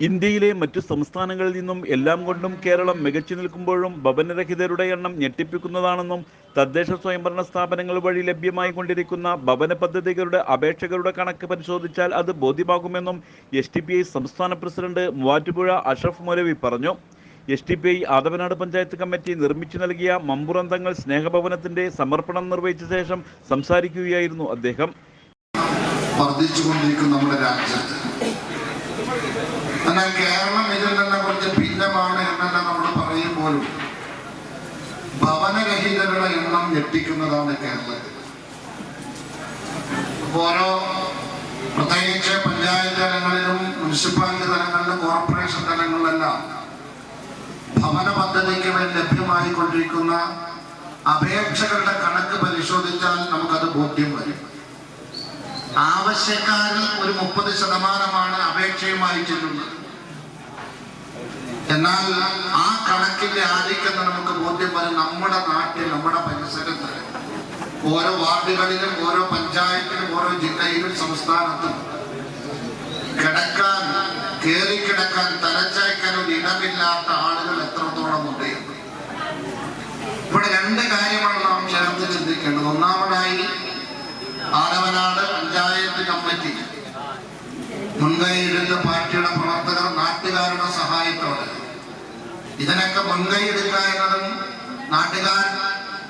ഇന്ത്യയിലെ മറ്റു സംസ്ഥാനങ്ങളിൽ നിന്നും എല്ലാം കൊണ്ടും കേരളം മികച്ചു നിൽക്കുമ്പോഴും ഭവനരഹിതരുടെ എണ്ണം ഞെട്ടിപ്പിക്കുന്നതാണെന്നും തദ്ദേശ സ്വയംഭരണ സ്ഥാപനങ്ങൾ വഴി ലഭ്യമായി കൊണ്ടിരിക്കുന്ന ഭവന പദ്ധതികളുടെ അപേക്ഷകരുടെ കണക്ക് പരിശോധിച്ചാൽ അത് ബോധ്യമാകുമെന്നും എസ് ടി പി ഐ സംസ്ഥാന പ്രസിഡന്റ് മൂവാറ്റുപുഴ അഷറഫ് മൗലവി പറഞ്ഞു. S D P I Athavanad panchayat committee നിർമ്മിച്ചു നൽകിയ മമ്പുറന്തങ്ങൾ സ്നേഹഭവനത്തിന്റെ സമർപ്പണം നിർവഹിച്ച ശേഷം സംസാരിക്കുകയായിരുന്നു അദ്ദേഹം. വർദ്ധിച്ചുകൊണ്ടിരിക്കുന്ന നമ്മുടെ രാജ്യത്ത് എന്നാൽ കേരളം ഇതിൽ നിന്ന് കുറച്ച് ഭിന്നമാണ് എന്നെല്ലാം നമ്മൾ പറയുമ്പോഴും ഭവനരഹിതരുടെ എണ്ണം ഞെട്ടിക്കുന്നതാണ് കേരളത്തിൽ. ഓരോ പ്രത്യേകിച്ച് പഞ്ചായത്ത് തലങ്ങളിലും മുനിസിപ്പാലിറ്റി തലങ്ങളിലും കോർപ്പറേഷൻ തലങ്ങളിലെല്ലാം ഭവന പദ്ധതിക്ക് വേണ്ടി ലഭ്യമായിക്കൊണ്ടിരിക്കുന്ന അപേക്ഷകളുടെ കണക്ക് പരിശോധിച്ചാൽ നമുക്കത് ബോധ്യം വരും. ആവശ്യക്കാരിൽ ഒരു മുപ്പത് ശതമാനമാണ് അപേക്ഷയുമായി ചെല്ലുന്നത് എന്നാൽ ആ കണക്കിന്റെ ആധിക്യം നമുക്ക് ബോധ്യം വരും നമ്മുടെ നാട്ടിൽ നമ്മുടെ പരിസരത്ത്. ഓരോ വാർഡുകളിലും ഓരോ പഞ്ചായത്തിലും ഓരോ ജില്ലയിലും സംസ്ഥാനത്തും കിടക്കാൻ കയറി കിടക്കാൻ തലച്ചയക്കാൻ ഒരു ഇടമില്ലാത്ത ആളുകൾ എത്രത്തോളം ഉണ്ട് ഇവിടെ രണ്ട് കാര്യമാണ് നാം ചേർത്ത് ചിന്തിക്കേണ്ടത്. ഒന്നാമതായി ആലവനാട് പഞ്ചായത്ത് കമ്മിറ്റി. മുൻകൈയെടുത്ത പാർട്ടിയുടെ പ്രവർത്തകർ നാട്ടുകാരുടെ സഹായത്തോടെ. ഇതിനൊക്കെ മുൻകൈ എടുക്കുക എന്നതും നാട്ടുകാർ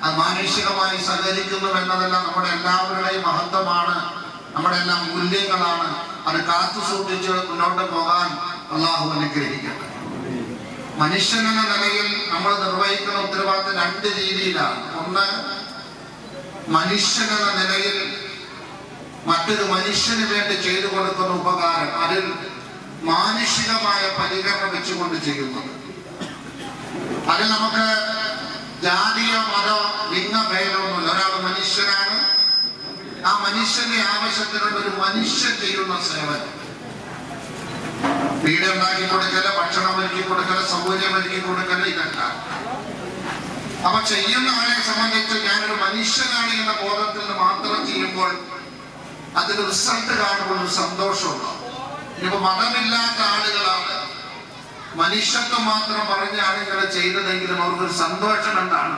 അത് മാനുഷികമായി സഹകരിക്കുന്നു എന്നതെല്ലാം നമ്മുടെ എല്ലാവരുടെയും മഹത്വമാണ്. നമ്മുടെ എല്ലാം മൂല്യങ്ങളാണ്. അത് കാത്തു സൂക്ഷിച്ച് മുന്നോട്ട് പോകാൻ അള്ളാഹു അനുഗ്രഹിക്കട്ടെ. മനുഷ്യൻ എന്ന നിലയിൽ നമ്മൾ നിർവഹിക്കുന്ന ഉത്തരവാദിത്തം രണ്ട് രീതിയിലാണ്. ഒന്ന് മനുഷ്യൻ എന്ന നിലയിൽ മറ്റൊരു മനുഷ്യന് വേണ്ടി ചെയ്തു കൊടുക്കുന്ന ഉപകാരം അതിൽ മാനുഷികമായ പരിഗണന വെച്ചുകൊണ്ട് ചെയ്യുന്നത്. അതിൽ നമുക്ക് ജാതിയോ മതോ ലിംഗഭേദമൊന്നുമില്ല ഒരാൾ മനുഷ്യനാണ്. ആ മനുഷ്യന്റെ ആവശ്യത്തിനുള്ള ഒരു മനുഷ്യൻ ചെയ്യുന്ന സേവനം. വീട് ഉണ്ടാക്കി കൊടുക്കൽ ഭക്ഷണം ഒരുക്കി കൊടുക്കൽ സൗകര്യം ഒരുക്കി കൊടുക്കൽ ഇതല്ല. അപ്പൊ ചെയ്യുന്ന ആളെ സംബന്ധിച്ച് ഞാനൊരു മനുഷ്യനാണ് എന്ന ബോധത്തിൽ മാത്രം ചെയ്യുമ്പോൾ അതിന് റിസൾട്ട് കാണുമ്പോൾ ഒരു സന്തോഷമുണ്ടാവും ഇനിയിപ്പോ മതമില്ലാത്ത ആളുകളാണ്. മനുഷ്യത്വം മാത്രം പറഞ്ഞാണ് ഇങ്ങനെ ചെയ്തതെങ്കിലും അവർക്കൊരു സന്തോഷം എന്താണ്?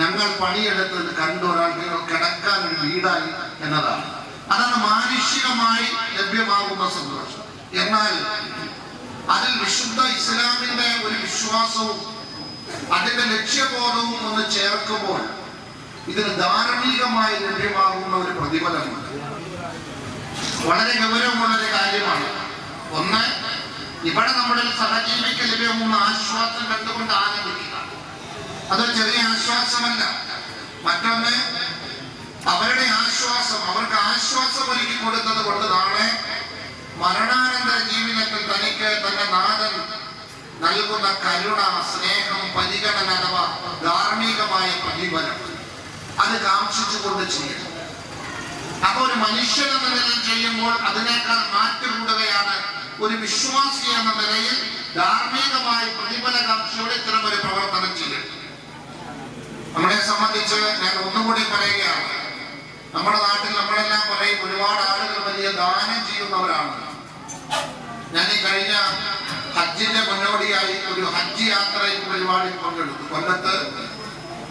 ഞങ്ങൾ പണിയെടുത്തത് കണ്ടു ഒരാൾക്ക് കിടക്കാൻ ഒരു വീടായി എന്നതാണ്. അതാണ് മാനുഷികമായി ലഭ്യമാകുന്ന സന്തോഷം. എന്നാൽ അതിൽ വിശുദ്ധ ഇസ്ലാമിന്റെ ഒരു വിശ്വാസവും അതിന്റെ ലക്ഷ്യബോധവും ഒന്ന് ചേർക്കുമ്പോൾ ഇതിന് ധാർമ്മികമായി ലഭ്യമാകുന്ന ഒരു പ്രതിഫലമുണ്ട്. വളരെ ഗൗരവമുള്ള ഒരു കാര്യമാണ്. ഒന്ന് ഇവിടെ നമ്മുടെ സഹജീവിക്ക് ലഭ്യമൂന്ന് ആശ്വാസം കണ്ടുകൊണ്ട് ആനന്ദിക്കുക അതൊരു ചെറിയ ആശ്വാസമല്ല. മറ്റൊന്ന് അവരുടെ ആശ്വാസം അവർക്ക് ആശ്വാസം ഒരുക്കി കൊടുത്തത് കൊണ്ട് നാളെ മരണാനന്തര ജീവിതത്തിൽ തനിക്ക് തന്റെ നാഥൻ നൽകുന്ന കരുണ സ്നേഹം പരിഗണന അഥവാ ധാർമ്മികമായ പ്രതിഫലം അത് കാക്ഷിച്ചുകൊണ്ട് ചെയ്യണം. അപ്പൊ ഒരു മനുഷ്യൻ എന്ന നിലയിൽ ചെയ്യുമ്പോൾ അതിനേക്കാൾ മാറ്റം കൂടുകയാണ് ഒരു വിശ്വാസി എന്ന നിലയിൽ ധാർമ്മികമായി പ്രതിഫല കാക്ഷിയോട് ഇത്തരം ഒരു പ്രവർത്തനം ചെയ്യണം നമ്മളെ സംബന്ധിച്ച് ഞാൻ ഒന്നുകൂടി പറയുകയാണ്. നമ്മുടെ നാട്ടിൽ നമ്മളെല്ലാം പറയും ഒരുപാട് ആളുകൾ വലിയ ദാനം ചെയ്യുന്നവരാണ്. ഞാൻ ഈ കഴിഞ്ഞ ഹജ്ജിന്റെ മുന്നോടിയായി ഒരു ഹജ്ജ് യാത്രയിൽ പരിപാടിയിൽ പങ്കെടുത്തു. കൊല്ലത്ത്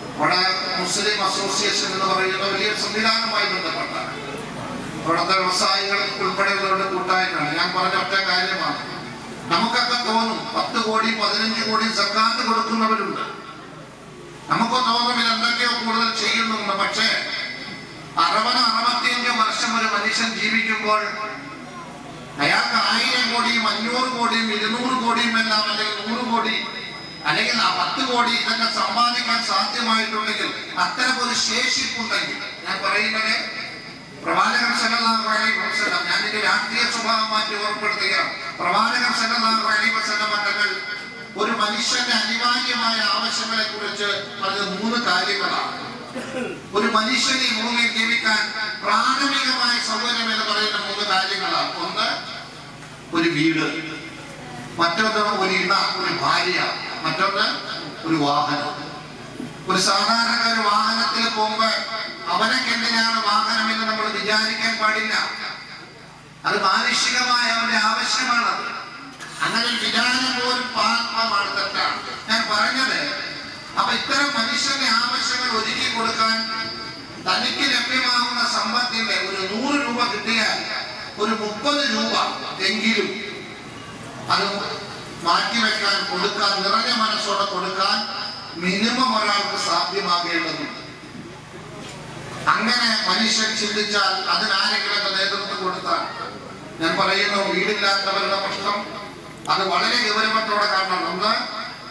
നമ്മുടെ മുസ്ലിം അസോസിയേഷൻ എന്ന് പറയുന്ന വലിയ സംവിധാനവുമായി ബന്ധപ്പെട്ടാണ്. അവിടുത്തെ വ്യവസായികൾ ഉൾപ്പെടെയുള്ളവരുടെ കൂട്ടായ്മയാണ്. ഞാൻ പറഞ്ഞ ഒറ്റ കാര്യമാണ്. നമുക്കൊക്കെ തോന്നും പത്ത് കോടി പതിനഞ്ച് കോടി സർക്കാർ കൊടുക്കുന്നവരുണ്ട്. നമുക്ക് തോന്നും ഇത് എന്തൊക്കെയോ കൂടുതൽ ചെയ്യുന്നുണ്ട്. പക്ഷേ അറുപത് അറുപത്തിയഞ്ച് വർഷം ഒരു മനുഷ്യൻ ജീവിക്കുമ്പോൾ അയാൾക്ക് ആയിരം കോടിയും അഞ്ഞൂറ് കോടിയും ഇരുന്നൂറ് കോടിയും എല്ലാം അല്ലെങ്കിൽ നൂറ് കോടി അല്ലെങ്കിൽ ആ പത്ത് കോടി ഇതൊക്കെ സമ്പാദിക്കാൻ സാധ്യമായിട്ടുണ്ടെങ്കിൽ അത്തരം ഒരു ശേഷിപ്പുണ്ടെങ്കിൽ ഞാൻ പറയുന്നത് പ്രവാചകൻ സല്ലല്ലാഹു അലൈഹി വസല്ലം ഞാൻ ഇതിന്റെ രാഷ്ട്രീയ സ്വഭാവം മാറ്റി ഓർപ്പെടുത്തുകയാണ് പ്രവാചകൻ സല്ലല്ലാഹു അലൈഹി വസല്ലം തങ്ങൾ ഒരു മനുഷ്യന്റെ അനിവാര്യമായ ആവശ്യങ്ങളെ കുറിച്ച് പറഞ്ഞ മൂന്ന് കാര്യങ്ങളാണ്. ഒരു മനുഷ്യനെ ഭൂമിയിൽ ജീവിക്കാൻ പ്രാഥമികമായ സൗകര്യം എന്ന് പറയുന്ന മൂന്ന് കാര്യങ്ങളാണ്. ഒന്ന് ഒരു വീട്. മറ്റൊന്ന് ഒരു ഇണ ഒരു ഭാര്യ. മറ്റൊന്ന് ഒരു വാഹനം. ഒരു സാധാരണക്കാർ പോകുമ്പോ അവനൊക്കെ എന്തിനാണ് വാഹനം എന്ന് നമ്മൾ വിചാരിക്കാൻ പാടില്ല. അത് മാനുഷികമായ അവന്റെ ആവശ്യമാണ് അങ്ങനെ വിചാരം പോലും പാപമാണ് തെറ്റാണ് ഞാൻ പറഞ്ഞത് അപ്പൊ ഇത്തരം മനുഷ്യന്റെ ആവശ്യങ്ങൾ ഒരുക്കി കൊടുക്കാൻ തനിക്ക് ലഭ്യമാകുന്ന സമ്പത്തിന്റെ ഒരു നൂറ് രൂപ കിട്ടിയാൽ ഒരു മുപ്പത് രൂപ എങ്കിലും അത് മാറ്റിവെക്കാൻ കൊടുക്കാൻ നിറഞ്ഞ മനസ്സോടെ കൊടുക്കാൻ മിനിമം ഒരാൾക്ക് സാധ്യമാകേണ്ടതുണ്ട്. അങ്ങനെ മനുഷ്യൻ ചിന്തിച്ചാൽ അതിനാരെങ്കിലും നേതൃത്വം കൊടുത്താൽ? ഞാൻ പറയുന്നു വീടില്ലാത്തവരുടെ പ്രശ്നം. അത് വളരെ ഗൗരവത്തോടെ കാണണം. ഒന്ന്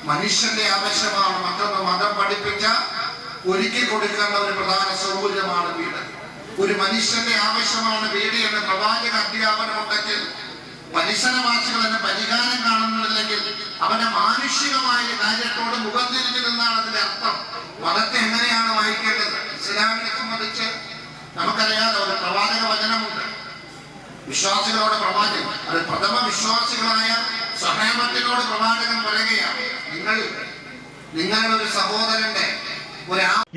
മനുഷ്യന്റെ ആവശ്യമാണ് മറ്റൊന്ന് മതം പഠിപ്പിച്ച ഒരുക്കി കൊടുക്കേണ്ട ഒരു പ്രധാന സൗകര്യമാണ് വീട്. ഒരു മനുഷ്യന്റെ ആവശ്യമാണ് വീട് എന്ന് പ്രവാചക അധ്യാപനം ഉണ്ടെങ്കിൽ പരിസരവാസികൾ എന്നെ പരിഹാരം കാണുന്നില്ലെങ്കിൽ അവന്റെ മാനുഷികമായ കാര്യത്തോട് മുഖം തിരിഞ്ഞു നിന്നാണ് അതിന്റെ അർത്ഥം. മതത്തെ എങ്ങനെയാണ് വായിക്കേണ്ടത്? സംബന്ധിച്ച് നമുക്കറിയാതെ ഒരു പ്രവാചക വചനമുണ്ട്. വിശ്വാസികളോട് പ്രവാചകൻ അത് പ്രഥമ വിശ്വാസികളായ സഹേമത്തിനോട് പ്രവാചകൻ പറയുകയാണ് നിങ്ങൾ നിങ്ങളുടെ ഒരു സഹോദരന്റെ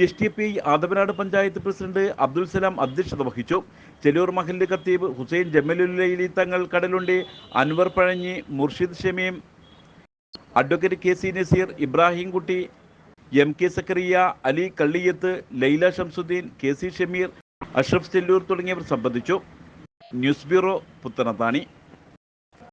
S D P Athavanad panchayat president Abdul Salam അധ്യക്ഷത വഹിച്ചു. ചെലൂർ മഹല്ല് ഖത്തീബ് Hussain Jamalullaili Thangal Kadalundi Anwar Pazhanji Murshid Shameem advocate K C Naseer Ibrahim Kutty M K Zakariya Ali Kalliyath Laila Shamsuddin K C Shameer Ashraf Chellur തുടങ്ങിയവർ സംബന്ധിച്ചു. News bureau Puthanathani.